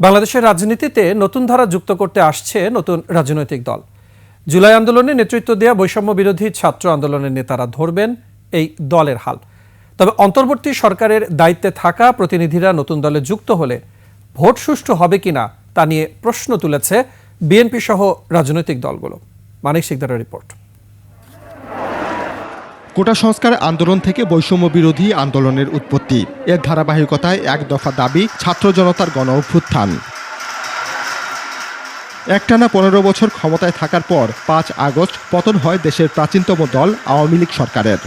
বাংলাদেশের রাজনীতিতে নতুন ধারা যুক্ত করতে আসছে নতুন রাজনৈতিক দল। জুলাই আন্দোলনে নেতৃত্ব দেওয়া বৈষম্য বিরোধী ছাত্র আন্দোলনের নেতারা ধরবেন এই দলের হাল। তবে অন্তর্বর্তী সরকারের দায়িত্বে থাকা প্রতিনিধিরা নতুন দলে যুক্ত হলে ভোট সুষ্ঠু হবে কিনা তা নিয়ে প্রশ্ন তুলেছে বিএনপি সহ রাজনৈতিক দলগুলো। মানিক সিকদারের রিপোর্ট। কোটা সংস্কার আন্দোলন থেকে বৈষম্য বিরোধী আন্দোলনের উৎপত্তি। এর ধারাবাহিকতায় এক দফা দাবি ছাত্র জনতার গণ অভ্যুত্থান। একটানা পনেরো বছর ক্ষমতায় থাকার পর পাঁচ আগস্ট পতন হয় দেশের প্রাচীনতম দল আওয়ামী লীগ সরকারের।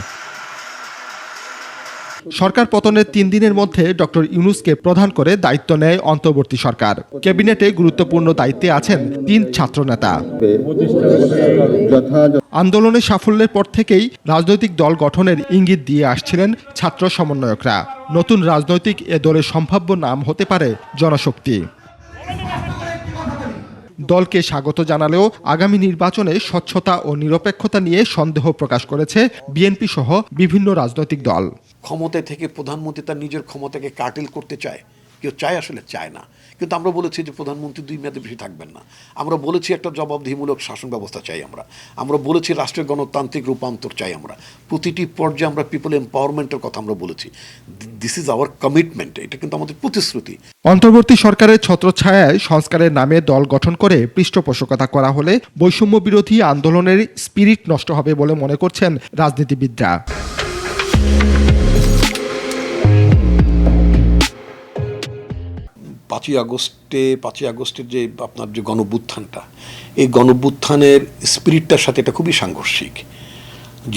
সরকার পতনের তিন দিনের মধ্যে ডক্টর ইউনুসকে প্রধান করে দায়িত্ব নেয় অন্তর্বর্তী সরকার। ক্যাবিনেটে গুরুত্বপূর্ণ দায়িত্বে আছেন তিন ছাত্রনেতা। আন্দোলনের সাফল্যের পর থেকেই রাজনৈতিক দল গঠনের ইঙ্গিত দিয়ে আসছিলেন ছাত্র সমন্বয়করা। নতুন রাজনৈতিক এ দলের সম্ভাব্য নাম হতে পারে জনশক্তি। দলকে স্বাগত জানালেও আগামী নির্বাচনে স্বচ্ছতা ও নিরপেক্ষতা নিয়ে সন্দেহ প্রকাশ করেছে বিএনপি সহ বিভিন্ন রাজনৈতিক দল। ক্ষমতায় থেকে প্রধানমন্ত্রী তার নিজের ক্ষমতাকে কাটিল করতে চায়। কেউ চায় আসলে চায় না। কিন্তু আমরা বলেছি যে প্রধানমন্ত্রী দুই মেয়াদে বেশি থাকবেন না। আমরা বলেছি একটা জবাবদিহিমূলক শাসন ব্যবস্থা চাই আমরা। আমরা বলেছি রাষ্ট্রের গণতান্ত্রিক রূপান্তর চাই আমরা। প্রতিটি পর্যায়ে আমরা পিপল এম্পাওয়ারমেন্টের কথা আমরা বলেছি। দিস ইজ আওয়ার কমিটমেন্ট এটা কিন্তু আমাদের প্রতিশ্রুতি। অন্তর্বর্তী সরকারের ছত্রছায়ায় সংস্কারের নামে দল গঠন করে পৃষ্ঠপোষকতা করা হলে বৈষম্য বিরোধী আন্দোলনের স্পিরিট নষ্ট হবে বলে মনে করছেন রাজনীতিবিদরা। পাঁচই আগস্টে, পাঁচই আগস্টের যে আপনার যে গণভ্যুত্থানটা, এই গণভ্যুত্থানের স্পিরিটটার সাথে এটা খুবই সাংঘর্ষিক।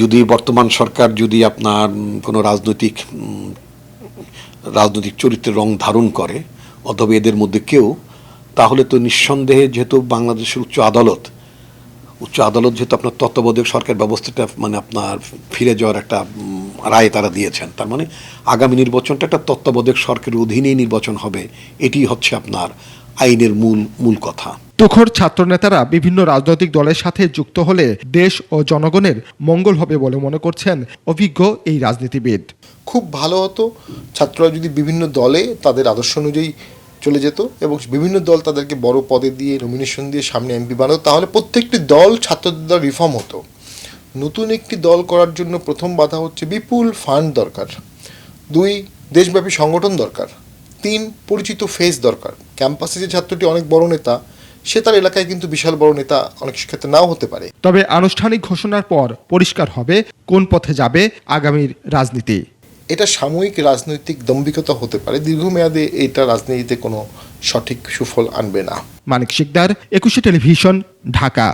যদি বর্তমান সরকার যদি আপনার কোনো রাজনৈতিক রাজনৈতিক চরিত্রের রং ধারণ করে, অথবা এদের মধ্যে কেউ, তাহলে তো নিঃসন্দেহে যেহেতু বাংলাদেশের উচ্চ আদালত উচ্চ আদালত যেহেতু আপনার তত্ত্বাবধায়ক সরকার ব্যবস্থাটা মানে আপনার ফিরে যাওয়ার একটা রায় তারা দিয়েছেন। তার মানে আগামী নির্বাচনটা একটা তত্ত্বাবধায়ক সরকারের অধীনেই নির্বাচন হবে এটি হচ্ছে আপনার আইনের মূল মূল কথা। তুখর ছাত্রনেতারা বিভিন্ন রাজনৈতিক দলের সাথে যুক্ত হলে দেশ ও জনগণের মঙ্গল হবে বলে মনে করছেন অভিজ্ঞ এই রাজনীতিবিদ। খুব ভালো হতো ছাত্ররা যদি বিভিন্ন দলে তাদের আদর্শ অনুযায়ী চলে যেত এবং বিভিন্ন দল তাদেরকে বড় পদে দিয়ে নমিনেশন দিয়ে সামনে এমপি বানাতো তাহলে প্রত্যেকটি দল ছাত্রদের দ্বারা রিফর্ম হতো। নতুন একটি দল করার জন্য প্রথম বাধা হচ্ছে বিপুল ফান্ড দরকার। দুই দেশব্যাপী সংগঠন দরকার। তিন পরিচিত ফেস দরকার। ক্যাম্পাসে যে ছাত্রটি অনেক বড় নেতা সে তার এলাকায় কিন্তু বিশাল বড় নেতা অনেক ক্ষেত্রে নাও হতে পারে। তবে আনুষ্ঠানিক ঘোষণার পর পরিষ্কার হবে কোন পথে যাবে আগামীর রাজনীতি। এটা সাময়িক রাজনৈতিক দম্ভিকতা হতে পারে। দীর্ঘমেয়াদে এটা রাজনীতিতে কোনো সঠিক সুফল আনবে না। মানিক শিকদার একুশে টেলিভিশন ঢাকা।